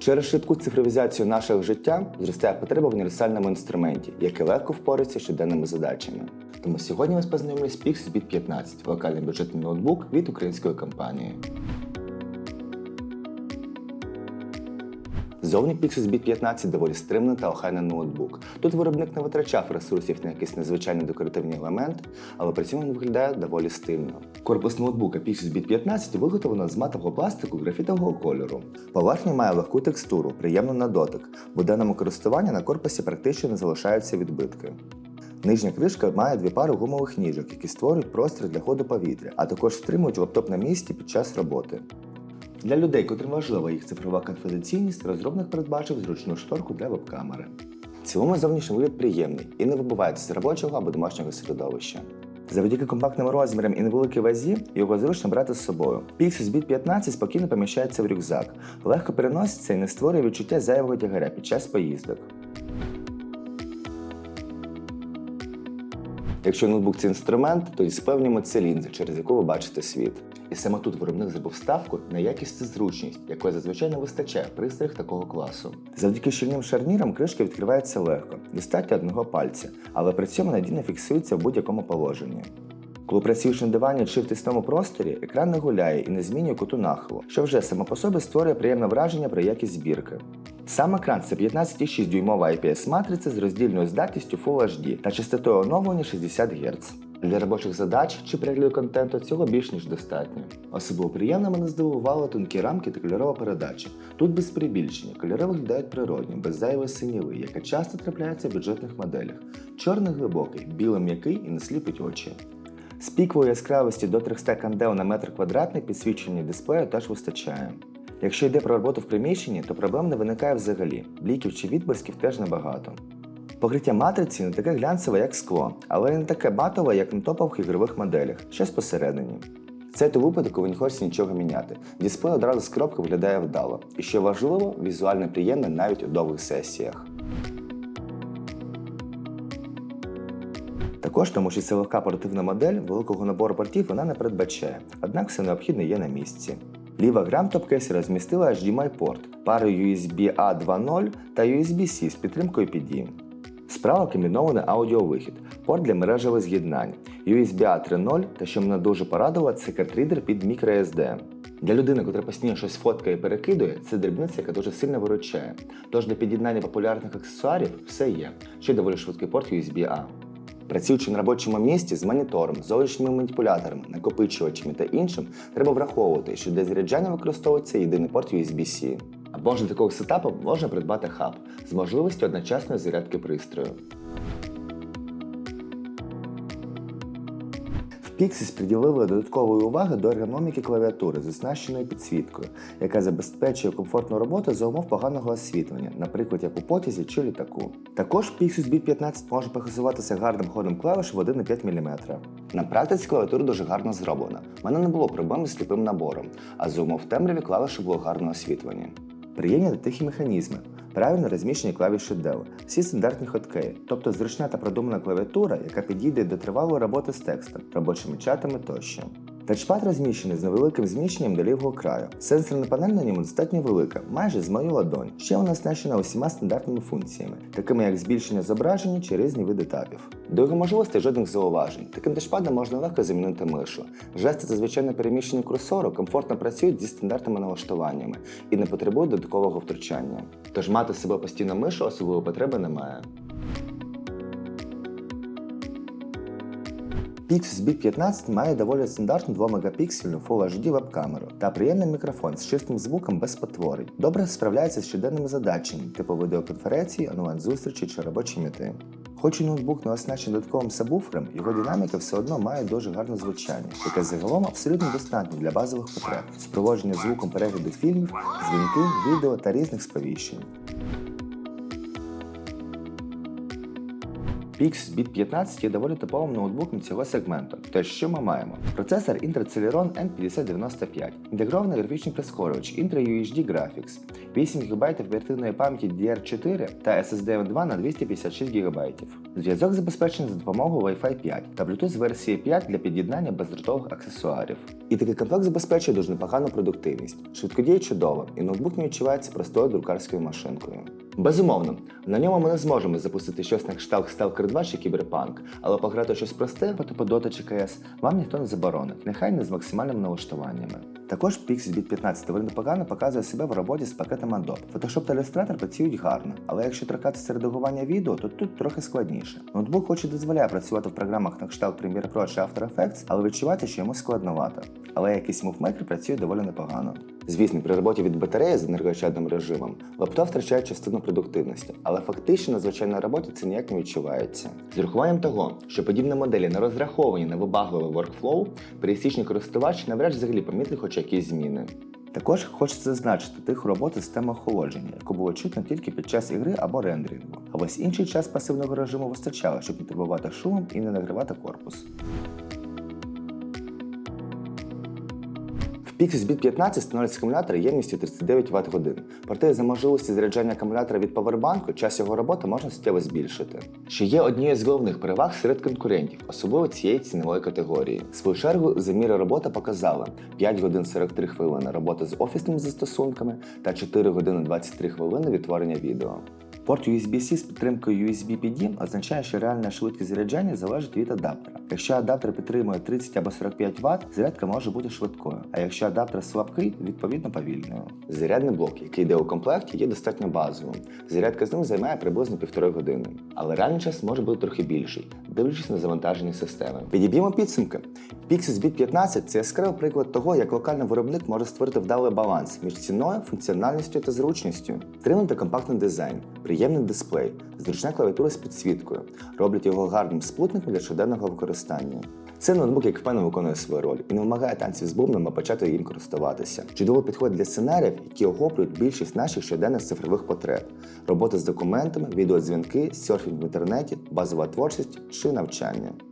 Через швидку цифровізацію нашого життя зростає потреба в універсальному інструменті, який легко впорається з щоденними задачами. Тому сьогодні ми познайомилися з Pixis Beat 15, локальний бюджетний ноутбук від української компанії. Зовні Pixis Beat 15 доволі стримний та охайний ноутбук. Тут виробник не витрачав ресурсів на якийсь незвичайний декоративний елемент, але при цьому він виглядає доволі стильно. Корпус ноутбука Pixis Beat 15 виготовлено з матового пластику графітового кольору. Поверхня має легку текстуру, приємну на дотик. В даному користуванні на корпусі практично не залишаються відбитки. Нижня кришка має дві пари гумових ніжок, які створюють простір для ходу повітря, а також стримують лаптоп на місці під час роботи. Для людей, котрим важлива їх цифрова конфіденційність, розробник передбачив зручну шторку для веб-камери. В цілому зовнішній вигляд приємний і не вибувається з робочого або домашнього середовища. Завдяки компактним розмірам і невеликій вазі його зручно брати з собою. Pixis Beat 15 спокійно поміщається в рюкзак, легко переноситься і не створює відчуття зайвого тягаря під час поїздок. Якщо ноутбук це інструмент, то із певнімо це лінза, через яку ви бачите світ. І саме тут виробник зробив ставку на якість та зручність, якої зазвичай не вистачає в пристроях такого класу. Завдяки щільним шарнірам кришка відкривається легко, достатньо одного пальця, але при цьому надійно фіксується в будь-якому положенні. Коли працюєш на дивані чи в тісному просторі, екран не гуляє і не змінює куту нахилу, що вже само по собі створює приємне враження про якість збірки. Сам екран це 15,6 дюймова IPS матриця з роздільною здатністю Full HD та частотою оновлення 60 Гц. Для робочих задач чи перегляду контенту цього більш ніж достатньо. Особливо приємно мене здивували тонкі рамки та кольорова передача. Тут без перебільшення, кольори виглядають природні, без зайвої синіви, яка часто трапляється в бюджетних моделях. Чорний глибокий, білий м'який і не сліпить очі. З пікової яскравості до 300 кандел на метр квадратний підсвічення дисплею теж вистачає. Якщо йде про роботу в приміщенні, то проблем не виникає взагалі. Бліків чи відблисків теж небагато. Покриття матриці не таке глянцеве, як скло, але не таке матове, як на топових ігрових моделях, щось посередині. Це той випадок, коли не хочеться нічого міняти. Дисплей одразу з коробки виглядає вдало. І що важливо, візуально приємне навіть у довгих сесіях. Також тому, що це легка портативна модель, великого набору портів вона не передбачає, однак все необхідне є на місці. Ліва грам топкейсі розмістила HDMI порт, парою USB A 2.0 та USB-C з підтримкою PD. Справа комбінований аудіовихід, порт для мережевих з'єднань, USB A 3.0 та що мене дуже порадувало, це картридер під microSD. Для людини, яка постійно щось фоткає і перекидує, це дрібниця, яка дуже сильно виручає. Тож для під'єднання популярних аксесуарів все є, ще й доволі швидкий порт USB-A. Працюючи на робочому місці з монітором, зовнішніми маніпуляторами, накопичувачами та іншим, треба враховувати, що для заряджання використовується єдиний порт USB-C. Або ж для такого сетапу можна придбати хаб з можливістю одночасної зарядки пристрою. Pixis приділили додаткової уваги до ергономіки клавіатури з оснащеною підсвіткою, яка забезпечує комфортну роботу за умов поганого освітлення, наприклад, як у потязі чи літаку. Також Pixis Beat 15 може похизуватися гарним ходом клавіш в 1,5 мм. На практиці клавіатура дуже гарно зроблена. У мене не було проблем з сліпим набором, а за умов темряві клавіші було гарно освітлення. Приємні тихі механізми, правильно розміщені клавіші Dell, всі стандартні хоткеї, тобто зручна та продумана клавіатура, яка підійде до тривалої роботи з текстом, робочими чатами тощо. Тачпад розміщений з невеликим зміщенням до лівого краю. Сенсорна панель на ньому достатньо велика, майже з мою ладонь. Ще вона оснащена усіма стандартними функціями, такими як збільшення зображення чи різні види тапів. До його можливостей жодних зауважень. Таким тачпадом можна легко замінити мишу. Жести та звичайне переміщення курсору комфортно працюють зі стандартними налаштуваннями і не потребують додаткового втручання. Тож мати з собою постійну мишу особливої потреби немає. Pixis Beat 15 має доволі стандартну 2-мегапіксельну Full HD веб-камеру та приємний мікрофон з чистим звуком без спотворень. Добре справляється з щоденними задачами, типу відеоконференції, онлайн-зустрічі чи робочі міти. Хоч і ноутбук не оснащений додатковим сабвуфером, його динаміка все одно має дуже гарне звучання, яке загалом абсолютно достатньо для базових потреб, супроводження звуком перегляду фільмів, дзвінки, відео та різних сповіщень. Pix Beat 15 є доволі типовим ноутбуком цього сегменту. Тож що ми маємо? Процесор Intel Celeron N5095, інтегрований графічний прискорювач Intel UHD Graphics, 8 ГБ оперативної пам'яті DDR4 та SSD M2 на 256 ГБ. Зв'язок забезпечений за допомогою Wi-Fi 5 та Bluetooth версії 5 для під'єднання бездротових аксесуарів. І такий комплект забезпечує дуже непогану продуктивність. Швидкодіє чудово, і ноутбук не відчувається простою друкарською машинкою. Безумовно, на ньому ми не зможемо запустити щось на кшталт Stalker 2 чи Cyberpunk, але пограти щось просте, по типу Dota чи CS, вам ніхто не заборонить, нехай не з максимальними налаштуваннями. Також Pixel 15 доволі непогано показує себе в роботі з пакетом Adobe. Photoshop та Illustrator працюють гарно, але якщо торкатися редагування відео, то тут трохи складніше. Ноутбук хоч і дозволяє працювати в програмах на кшталт Premiere Pro чи After Effects, але відчувати, що йому складновато. Але якийсь мувмейкер працює доволі непогано. Звісно, при роботі від батареї з енергоощадним режимом лаптоп втрачає частину продуктивності, але фактично на звичайній роботі це ніяк не відчувається. З урахуванням того, що подібні моделі не розраховані на вибагливий workflow, пересічний користувач навряд взагалі помітить хоч якісь зміни. Також хочеться зазначити тиху роботу системи охолодження, яку було чутно тільки під час ігри або рендерингу. А весь інший час пасивного режиму вистачало, щоб не турбувати шумом і не нагрівати корпус. Beat 15 становить акумулятор ємністю 39 Вт годин. Проте за можливості заряджання акумулятора від павербанку час його роботи можна суттєво збільшити. Що є однією з головних переваг серед конкурентів, особливо цієї цінової категорії. В свою чергу заміри роботи показали 5 годин 43 хвилини роботи з офісними застосунками та 4 години 23 хвилини відтворення відео. Порт USB-C з підтримкою USB PD означає, що реальна швидкість заряджання залежить від адаптера. Якщо адаптер підтримує 30 або 45 Вт, зарядка може бути швидкою, а якщо адаптер слабкий, відповідно повільною. Зарядний блок, який йде у комплекті, є достатньо базовим. Зарядка з ним займає приблизно півтори години. Але реальний час може бути трохи більший, дивлячись на завантаження системи. Підіб'ємо підсумки. Pixis Beat 15 це яскравий приклад того, як локальний виробник може створити вдалий баланс між ціною, функціональністю та зручністю. Стриманий та компактний дизайн, приємний дисплей, зручна клавіатура з підсвіткою, роблять його гарним спутником для щоденного використання. Це ноутбук, як впевнено виконує свою роль і не вимагає танців з бубном, а почати їм користуватися. Чудово підходить для сценаріїв, які охоплюють більшість наших щоденних цифрових потреб: робота з документами, відеодзвінки, серфінг в інтернеті, базова творчість чи навчання.